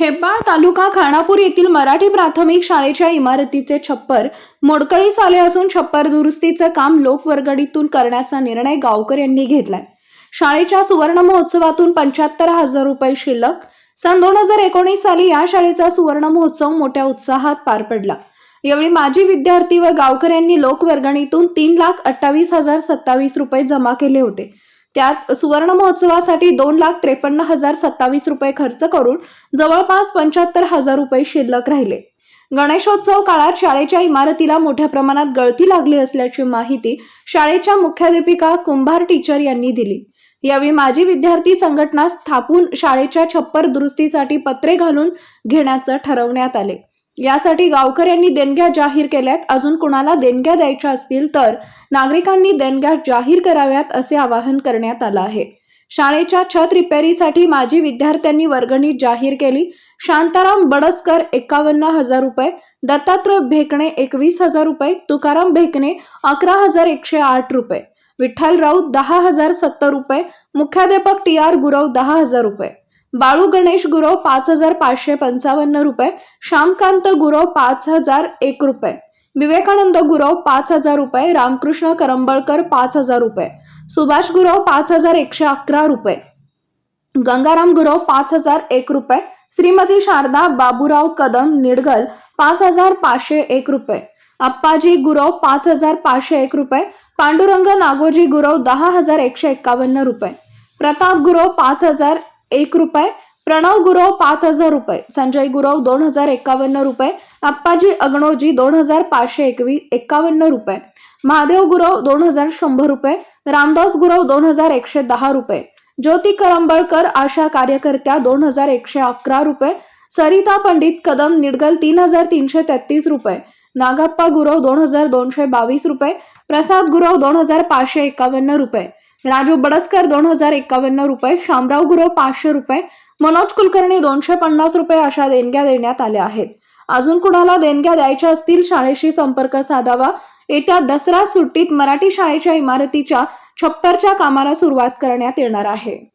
हेब्बाळ तालुका खानापूर येथील मराठी प्राथमिक शाळेच्या इमारतीचे छप्पर मोडकळीस आले असून छप्पर दुरुस्तीचे काम लोकवर्गणीतून करण्याचा निर्णय गावकर यांनी घेतलाय. शाळेच्या सुवर्ण महोत्सवातून पंच्याहत्तर हजार रुपये शिल्लक सन दोन हजार एकोणीस साली या शाळेचा सुवर्ण महोत्सव मोठ्या उत्साहात पार पडला. यावेळी माजी विद्यार्थी व गावकर यांनी लोकवर्गणीतून तीन लाख अठ्ठावीस हजार सत्तावीस रुपये जमा केले होते. त्यात सुवर्ण महोत्सवासाठी दोन लाख त्रेपन्न हजार सत्तावीस रुपये खर्च करून जवळपास पंच्याहत्तर हजार रुपये शिल्लक राहिले. गणेशोत्सव काळात शाळेच्या इमारतीला मोठ्या प्रमाणात गळती लागली असल्याची माहिती शाळेच्या मुख्याध्यापिका कुंभार टीचर यांनी दिली. यावेळी माजी विद्यार्थी संघटना स्थापून शाळेच्या छप्पर दुरुस्तीसाठी पत्रे घालून घेण्याचं ठरवण्यात आले. यासाठी गावकऱ्यांनी देणग्या जाहीर केल्यात. अजून कुणाला देणग्या द्यायच्या असतील तर नागरिकांनी देणग्या जाहीर कराव्यात असे आवाहन करण्यात आलं आहे. शाळेच्या छत रिपेरीसाठी माजी विद्यार्थ्यांनी वर्गणी जाहीर केली. शांताराम बडसकर एकावन्न हजार रुपये दत्तात्रय भेकणे एकवीस हजार रुपये तुकाराम भेकणे अकरा हजार एकशे आठ रुपये विठ्ठल राऊत दहा हजार सत्तर रुपये मुख्याध्यापक टी आर गुरव दहा हजार रुपये. बाळू गणेश गुरव पाच हजार पाचशे पंचावन्न रुपये श्यामकांत गुरव पाच हजार एक रुपये विवेकानंद गुरव पाच हजार रुपये रामकृष्ण करंबळकर पाच हजार रुपये सुभाष गुरव पाच हजार एकशे अकरा रुपये गंगाराम गुरव पाच हजार एक रुपये श्रीमती शारदा बाबूराव कदम निडगल पाच हजार पाचशे एक रुपये अप्पाजी गुरव पाच हजार पाचशे एक रुपये पांडुरंग नागोजी गुरव दहा हजार एकशे एक्कावन्न रुपये प्रताप गुरव पाच हजार एक रुपये प्रणव गुरव पाच हजार रुपये संजय गुरव दोन हजार एकावन्न रुपये अप्पाजी अग्नोजी दोन हजार पाचशे एकवी एकावन्न रुपये महादेव गुरव दोन हजार शंभर रुपये रामदास गुरव दोन हजार एकशे दहा रुपये ज्योती करंबळकर आशा कार्यकर्त्या दोन हजार एकशे अकरा रुपये सरिता पंडित कदम निडगल तीन हजार तीनशे तेहतीस रुपये नागप्पा गुरव दोन हजार दोनशे बावीस रुपये प्रसाद गुरव दोन हजार पाचशे एकावन्न रुपये राजू बडसकर दोन हजार एकावन्न रुपये शामराव गुरव पाचशे रुपये मनोज कुलकर्णी दोनशे पन्नास रुपये अशा देणग्या देण्यात आल्या आहेत. अजून कुणाला देणग्या द्यायच्या असतील शाळेशी संपर्क साधावा? येत्या दसरा सुट्टीत मराठी शाळेच्या इमारतीच्या छप्परच्या कामाला सुरुवात करण्यात येणार आहे.